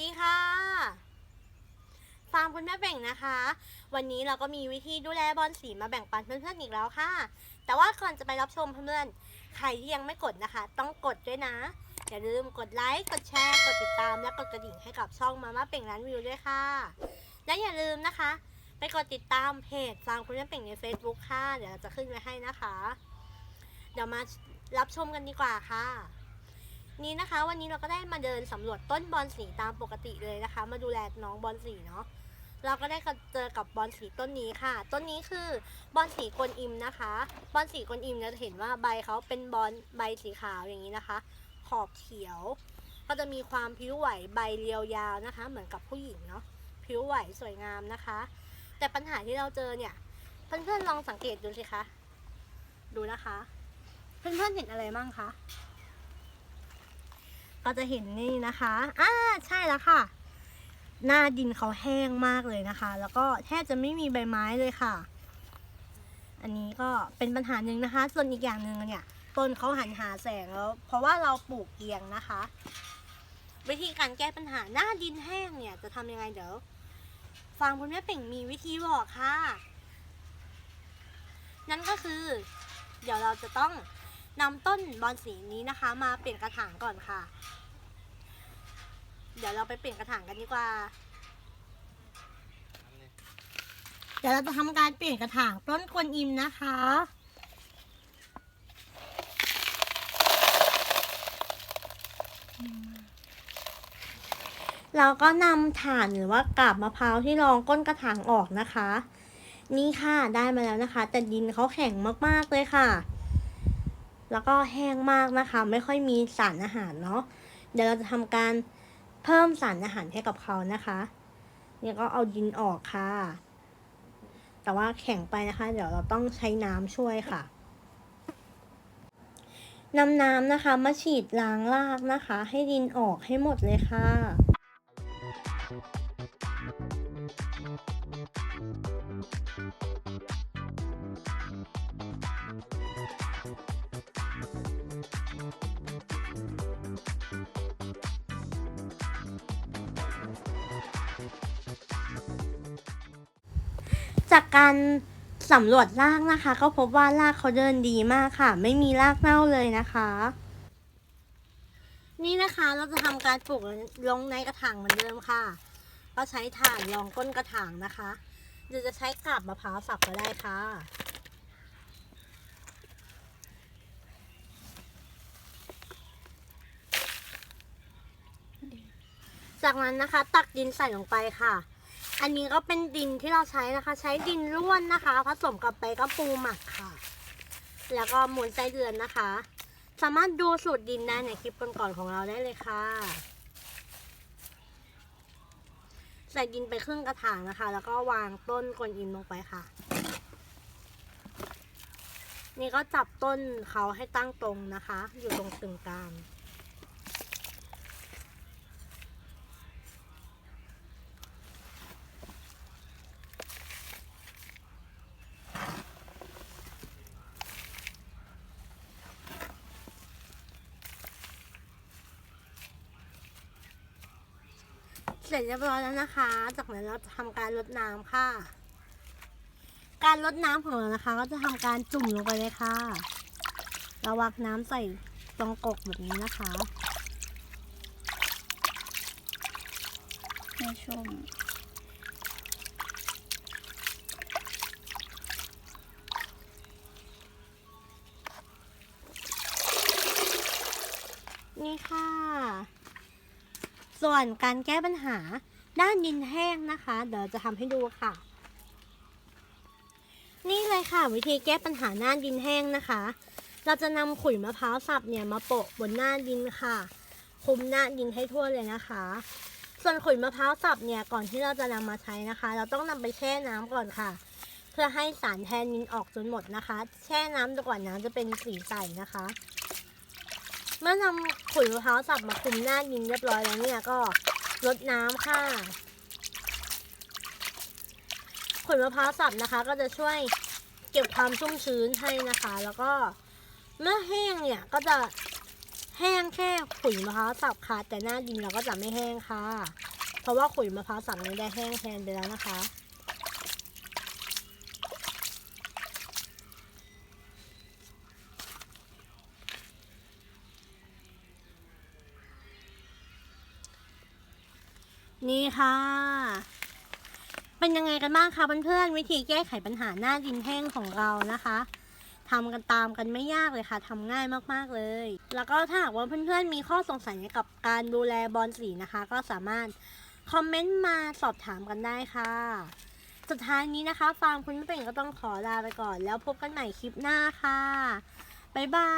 ดีค่ะฟาร์มคุณแม่แบ่งนะคะ วันนี้เราก็มีวิธีดูแลบอลสีมาแบ่งปันเพื่อนๆอีกแล้วค่ะ แต่ว่าก่อนจะไปรับชมเพื่อนๆใครที่ยังไม่กดนะคะ ต้องกดด้วยนะ อย่าลืมกดไลค์กดแชร์กดติดตาม และกดกระดิ่งให้กับช่องมาม่าเป่งร้านวิวด้วยค่ะ และอย่าลืมนะคะ ไปกดติดตามเพจฟาร์มคุณแม่เป่งใน Facebook ค่ะ เดี๋ยวเราจะขึ้นไว้ให้นะคะ เดี๋ยวมารับชมกันดีกว่าค่ะ นี้นะคะ วันนี้เราก็ได้มาเดินสำรวจต้นบอลสีตามปกติเลยนะคะ มาดูแลน้องบอลสีเนาะเราก็ได้เจอกับบอลสีต้นนี้ค่ะ ต้นนี้คือบอลสีกวนอิมนะคะ บอลสีกวนอิมเราจะเห็นว่าใบเขาเป็นบอลใบสีขาวอย่างนี้นะคะ ขอบเขียว ก็จะมีความผิวไหวใบเรียวยาวนะคะ เหมือนกับผู้หญิงเนาะผิวไหวสวยงามนะคะ แต่ปัญหาที่เราเจอเนี่ยเพื่อนๆลองสังเกตดูสิคะ ดูนะคะ เพื่อนๆเห็นอะไรบ้างคะ ก็จะเห็นนี่นะคะอ่าใช่แล้วค่ะ หน้าดินเขาแห้งมากเลยนะคะ แล้วก็แทบจะไม่มีใบไม้เลยค่ะ อันนี้ก็เป็นปัญหาหนึ่งนะคะ ส่วนอีกอย่างหนึ่งเนี่ยต้นเขาหันหาแสงแล้วเพราะว่าเราปลูกเอียงนะคะ วิธีการแก้ปัญหาหน้าดินแห้งเนี่ยจะทำยังไงเดี๋ยวฟังคุณแม่เป่งมีวิธีบอกค่ะ นั่นก็คือ เดี๋ยวเราจะต้อง นำต้นบอลสีนี้นะคะ มาเปลี่ยนกระถางก่อนค่ะ เดี๋ยวเราไปเปลี่ยนกระถางกันดีกว่า เดี๋ยวเราจะทำการเปลี่ยนกระถางต้นกวนอิมนะคะเราก็นำถ่านหรือว่ากาบมะพร้าวที่รองก้นกระถางออกนะคะ นี่ค่ะได้มาแล้วนะคะ แต่ดินเขาแข็งมากๆเลยค่ะ แล้วก็แห้งมากนะคะ ไม่ค่อยมีสารอาหารเนาะเดี๋ยวเราจะทำการเพิ่มสารอาหารให้กับเขานะคะเนี่ยก็เอาดินออกค่ะ แต่ว่าแข็งไปนะคะ เดี๋ยวเราต้องใช้น้ำช่วยค่ะนำน้ำนะคะ มาฉีดล้างรากนะคะ ให้ดินออกให้หมดเลยค่ะ จากการสำรวจรากนะคะ ก็พบว่ารากเขาเดินดีมากค่ะ ไม่มีรากเน่าเลยนะคะ นี่นะคะเราจะทำการปลูกลงในกระถางเหมือนเดิมค่ะ ก็ใช้ถ่านรองก้นกระถางนะคะหรือจะใช้กาบมะพร้าวสับก็ได้ค่ะจากนั้นนะคะ ตักดินใส่ลงไปค่ะ อันนี้ก็เป็นดินที่เราใช้นะคะ ใช้ดินร่วนนะคะ ผสมกับใบกระปูหมักค่ะ แล้วก็มูลไส้เดือนนะคะ สามารถดูสูตรดินได้ในคลิปก่อนๆของเราได้เลยค่ะ ใส่ดินไปครึ่งกระถางนะคะ แล้วก็วางต้นกวนอิมลงไปค่ะ นี่ก็จับต้นเขาให้ตั้งตรงนะคะ อยู่ตรงตึงกลาง เสร็จเรียบร้อยแล้วนะคะ จากนั้นเราจะทำการลดน้ำค่ะ การลดน้ำของเรานะคะ ก็จะทำการจุ่มลงไปเลยค่ะเราวักน้ำใส่ตรงกกแบบนี้นะคะให้ชุ่มนี่ค่ะ ส่วนการแก้ปัญหาด้านดินแห้งนะคะ เดี๋ยวจะทำให้ดูค่ะ นี่เลยค่ะ วิธีแก้ปัญหาหน้าดินแห้งนะคะ เราจะนำขุยมะพร้าวสับเนี่ยมาโปะบนหน้าดินค่ะคุมหน้าดินให้ทั่วเลยนะคะ ส่วนขุยมะพร้าวสับเนี่ยก่อนที่เราจะนำมาใช้นะคะ เราต้องนำไปแช่น้ำก่อนค่ะ เพื่อให้สารแทนนินออกจนหมดนะคะ แช่น้ำจนกว่าน้ำจะเป็นสีใสนะคะ เมื่อนำขุยมะพร้าวสับมาคลุมหน้าดินเรียบร้อยแล้วเนี่ยก็รดน้ำค่ะขุยมะพร้าวสับนะคะ ก็จะช่วยเก็บความชุ่มชื้นให้นะคะ แล้วก็เมื่อแห้งเนี่ยก็จะแห้งแค่ขุยมะพร้าวสับค่ะแต่หน้าดินเราก็จะไม่แห้งค่ะ เพราะว่าขุยมะพร้าวสับนี้ได้แห้งแทนไปแล้วนะคะ นี่ค่ะ เป็นยังไงกันบ้างคะเพื่อนๆวิธีแก้ไขปัญหาหน้าดินแห้งของเรานะคะทำกันตามกันไม่ยากเลยค่ะทำง่ายมากๆเลย แล้วก็ถ้าหากว่าเพื่อนๆมีข้อสงสัยเกี่ยวกับการดูแลบอลสีนะคะ ก็สามารถคอมเมนต์มาสอบถามกันได้ค่ะ สุดท้ายนี้นะคะฟาร์มคุณไม่เป็นก็ต้องขอลาไปก่อน แล้วพบกันใหม่คลิปหน้าค่ะ บ๊ายบา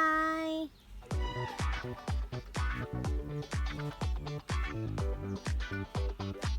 ย Thank you.